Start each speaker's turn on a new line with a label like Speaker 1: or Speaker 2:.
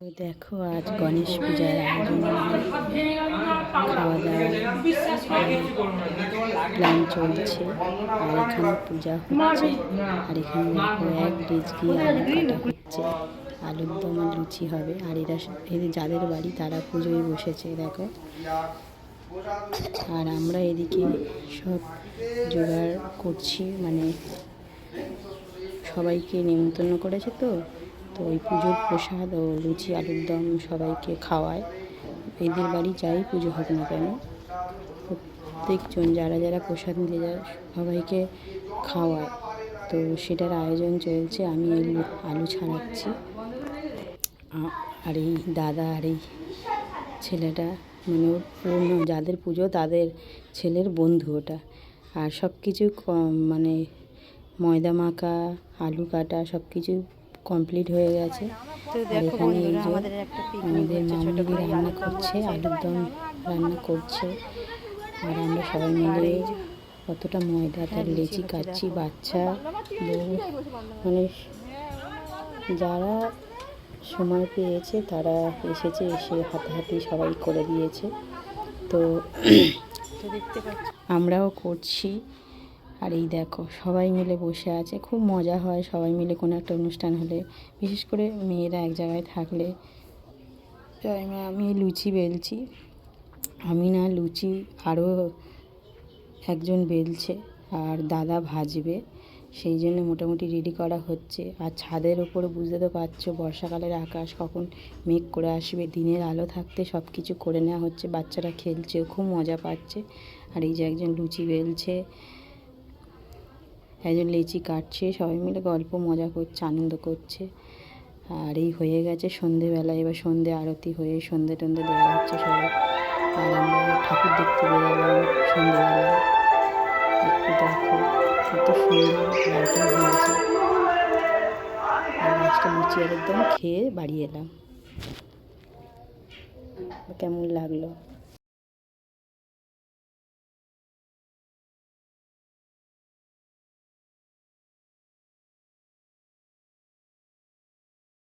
Speaker 1: দেখো, আজ গণেশ পূজার আয়োজন। খাওয়া দাওয়া প্ল্যান চলছে। আর এখানে পূজা হচ্ছে। আর এখানে দেখো, এক ডেজকি আলু কাটা হচ্ছে। আলুর দম লুচি হবে। আর এরা এদের, যাদের বাড়ি, তারা পুজোয় বসেছে, দেখো। আর আমরা এদিকে সব জোগাড় করছি। মানে সবাইকে নিমন্ত্রণ করেছে তো। তো ওই পুজোর প্রসাদ ও লুচি, আলুর দম সবাইকে খাওয়ায়। এদের বাড়ি যাই পুজো হোক না কেন। প্রত্যেকজন যারা যারা প্রসাদ নিতে যায় সবাইকে খাওয়ায়। তো সেটার আয়োজন চলছে, আমি এই আলু ছাড়াচ্ছি। আর এই দাদা আর এই ছেলেটা মানে পুরনো, যাদের পুজো তাদের ছেলের বন্ধু ওটা। আর সব কিছু মানে ময়দা মাখা, আলু কাটা সব কিছু কমপ্লিট হয়ে গেছে।
Speaker 2: তো
Speaker 1: আর এখানে এই যে
Speaker 2: আমাদের করে
Speaker 1: রান্না করছে আলুর দম রান্না করছে। আর আমরা সবাই মিলে কতটা ময়দা তার লেচি কাচ্ছি বাচ্চা বউ মানে যারা সময় পেয়েছে তারা এসেছে এসে হাতাহাতি সবাই করে দিয়েছে। তো আমরাও করছি। আর এই দেখো, সবাই মিলে বসে আছে, খুব মজা হয় সবাই মিলে কোনো একটা অনুষ্ঠান হলে, বিশেষ করে মেয়েরা এক জায়গায় থাকলে। আমি লুচি বেলছি। আমি না লুচি আরও একজন বেলছে আর দাদা ভাজবে, সেই জন্য মোটামুটি রেডি করা হচ্ছে। আর ছাদের ওপরে বুঝতে তো পারছ, বর্ষাকালের আকাশ কখন মেঘ করে আসবে, দিনের আলো থাকতে সব কিছু করে নেওয়া হচ্ছে, বাচ্চারা খেলছে, খুব মজা পাচ্ছে। আর এই যে একজন লুচি বেলছে একজন লেচি কাটছে, সবাই মিলে গল্প, মজা করছে, আনন্দ করছে। আর এই হয়ে গেছে সন্ধেবেলা, এবার সন্ধে আরতি হয়ে সন্ধে টন্ধে দেওয়া হচ্ছে সবাই। আর আমরা ঠাকুর দেখতে বেরোলাম সন্ধেবেলা। একটু দেখো, কত সুন্দর হয়েছে। আর লাস্টে লুচি একদম খেয়ে বাড়ি এলাম। কেমন লাগল?